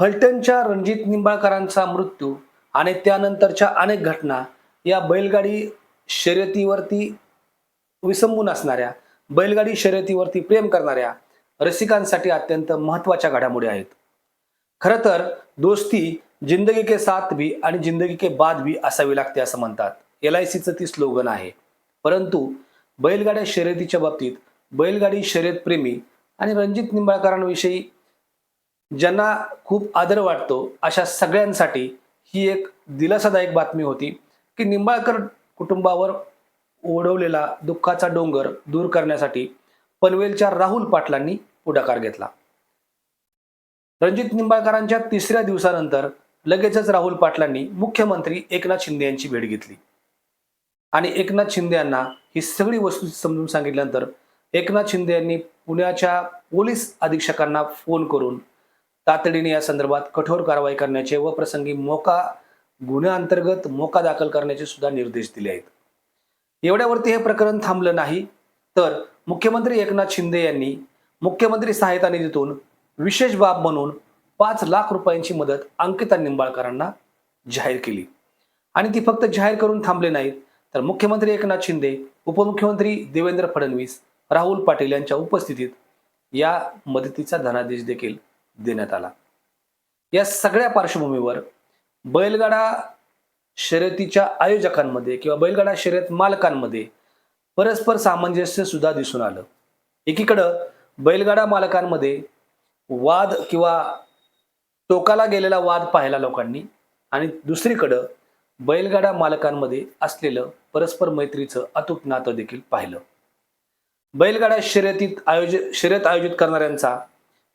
फलटणच्या रणजित निंबाळकरांचा मृत्यू आणि त्यानंतरच्या अनेक घटना या बैलगाडी शर्यतीवरती विसंबून असणाऱ्या बैलगाडी शर्यतीवरती प्रेम करणाऱ्या रसिकांसाठी अत्यंत महत्त्वाच्या घडामोडी आहेत. खरं तर दोस्ती जिंदगी के साथ भी आणि जिंदगी के बाद भी असावी लागते असं म्हणतात. एल आय सीचं ती स्लोगन आहे. परंतु बैलगाड्या शर्यतीच्या बाबतीत बैलगाडी शर्यत प्रेमी आणि रणजित निंबाळकरांविषयी ज्यांना खूप आदर वाटतो अशा सगळ्यांसाठी ही एक दिलासादायक बातमी होती की निंबाळकर कुटुंबावर ओढवलेला दुःखाचा डोंगर दूर करण्यासाठी पनवेलच्या राहुल पाटलांनी पुढाकार घेतला. रणजित निंबाळकरांच्या तिसऱ्या दिवसानंतर लगेचच राहुल पाटलांनी मुख्यमंत्री एकनाथ शिंदे यांची भेट घेतली. आणि एकनाथ शिंदे यांना ही सगळी वस्तू समजून सांगितल्यानंतर एकनाथ शिंदे यांनी पुण्याच्या पोलीस अधीक्षकांना फोन करून तातडीने या संदर्भात कठोर कारवाई करण्याचे व प्रसंगी मोका गुन्ह्याअंतर्गत मोका दाखल करण्याचे सुद्धा निर्देश दिले आहेत. एवढ्यावरती हे प्रकरण थांबलं नाही तर मुख्यमंत्री एकनाथ शिंदे यांनी मुख्यमंत्री सहायता निधीतून विशेष बाब म्हणून पाच लाख रुपयांची मदत अंकिता निंबाळकरांना जाहीर केली. आणि ती फक्त जाहीर करून थांबले नाहीत तर मुख्यमंत्री एकनाथ शिंदे उपमुख्यमंत्री देवेंद्र फडणवीस राहुल पाटील यांच्या उपस्थितीत या मदतीचा धनादेश देखील देण्यात आला. या सगळ्या पार्श्वभूमीवर बैलगाडा शर्यतीच्या आयोजकांमध्ये किंवा बैलगाडा शर्यत मालकांमध्ये परस्पर सामंजस्य सुद्धा दिसून आलं. एकीकडं बैलगाडा मालकांमध्ये वाद किंवा टोकाला गेलेला वाद पाहिला लोकांनी आणि दुसरीकडं बैलगाडा मालकांमध्ये असलेलं परस्पर मैत्रीचं अतूट नातं देखील पाहिलं. बैलगाडा शर्यतीत आयोजित शर्यत आयोजित करणाऱ्यांचा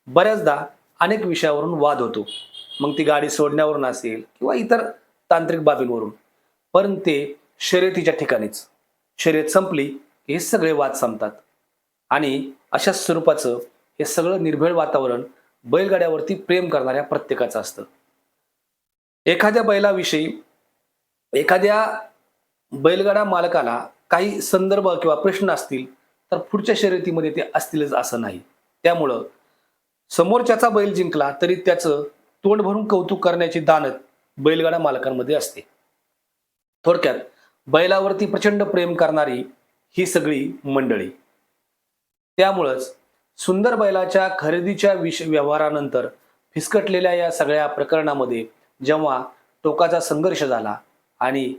बऱ्याचदा अनेक विषयावरून वाद होतो. मग ती गाडी सोडण्यावरून असेल किंवा इतर तांत्रिक बाबींवरून. पण ते शर्यतीच्या ठिकाणीच. शर्यत संपली की हे सगळे वाद संपतात. आणि अशा स्वरूपाचं हे सगळं निर्भेळ वातावरण बैलगाड्यावरती प्रेम करणाऱ्या प्रत्येकाचं असतं. एखाद्या बैलाविषयी एखाद्या बैलगाडा मालकाला काही संदर्भ किंवा प्रश्न असतील तर पुढच्या शर्यतीमध्ये ते असतीलच असं नाही. त्यामुळं समोरच्याचा बैल जिंकला तरी त्याचं तोंड भरून कौतुक करण्याची दानत बैलगाडा मालकांमध्ये असते. थोडक्यात बैलावरती प्रचंड प्रेम करणारी ही सगळी मंडळी. त्यामुळंच सुंदर बैलाच्या खरेदीच्या विष व्यवहारानंतर फिसकटलेल्या या सगळ्या प्रकरणामध्ये जेव्हा टोकाचा संघर्ष झाला आणि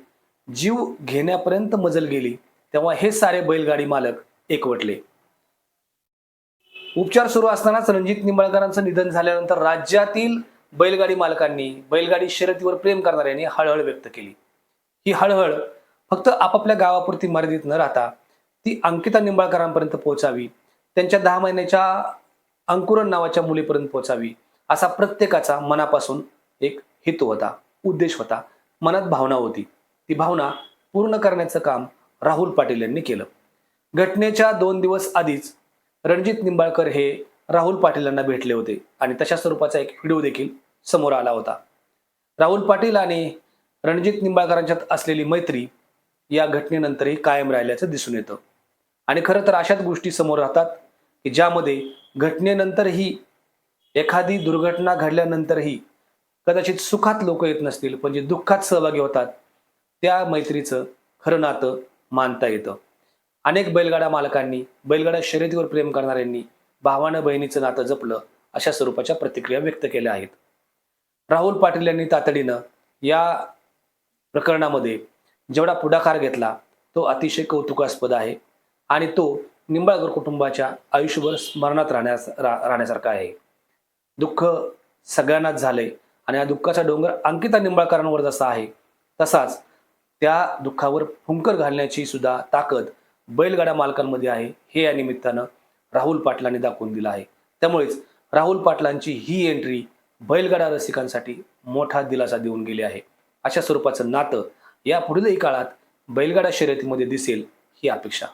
जीव घेण्यापर्यंत मजल गेली तेव्हा हे सारे बैलगाडी मालक एकवटले. उपचार सुरू असतानाच रणजित निंबाळकरांचं निधन झाल्यानंतर राज्यातील बैलगाडी मालकांनी बैलगाडी शर्यतीवर प्रेम करणाऱ्यांनी हळहळ व्यक्त केली. ही हळहळ फक्त आपापल्या गावापुरती मर्यादित न राहता ती अंकिता निंबाळकरांपर्यंत पोहोचावी त्यांच्या दहा महिन्याच्या अंकुरण नावाच्या मुलीपर्यंत पोहोचावी असा प्रत्येकाचा मनापासून एक हेतू होता उद्देश होता मनात भावना होती. ती भावना पूर्ण करण्याचं काम राहुल पाटील यांनी केलं. घटनेच्या दोन दिवस आधीच रणजित निंबाळकर हे राहुल पाटील यांना भेटले होते आणि तशा स्वरूपाचा एक व्हिडिओ देखील समोर आला होता. राहुल पाटील आणि रणजित निंबाळकरांच्यात असलेली मैत्री या घटनेनंतरही कायम राहिल्याचं दिसून येतं. आणि खरं तर अशाच गोष्टी समोर राहतात की ज्यामध्ये घटनेनंतरही एखादी दुर्घटना घडल्यानंतरही कदाचित सुखात लोक येत नसतील पण जे दुःखात सहभागी होतात त्या मैत्रीचं खरं नातं मानता येतं. अनेक बैलगाडा मालकांनी बैलगाडा शर्यतीवर प्रेम करणाऱ्यांनी भावानं बहिणीचं नातं जपलं अशा स्वरूपाच्या प्रतिक्रिया व्यक्त केल्या आहेत. राहुल पाटील यांनी तातडीनं या प्रकरणामध्ये जेवढा पुढाकार घेतला तो अतिशय कौतुकास्पद आहे आणि तो निंबाळकर कुटुंबाच्या आयुष्यभर स्मरणात राहण्यास रा राहण्यासारखा आहे. दुःख सगळ्यांनाच झालंय आणि या दुःखाचा डोंगर अंकिता निंबाळकरांवर जसा आहे. तसाच त्या दुःखावर फुंकर घालण्याची सुद्धा ताकद बैलगाडा मालकांमध्ये आहे. हे या निमित्तानं राहुल पाटलांनी दाखवून दिलं आहे. त्यामुळेच राहुल पाटलांची ही एंट्री बैलगाडा रसिकांसाठी मोठा दिलासा देऊन गेली आहे. अशा स्वरूपाचं नातं या पुढीलही काळात बैलगाडा शर्यतीमध्ये दिसेल ही अपेक्षा.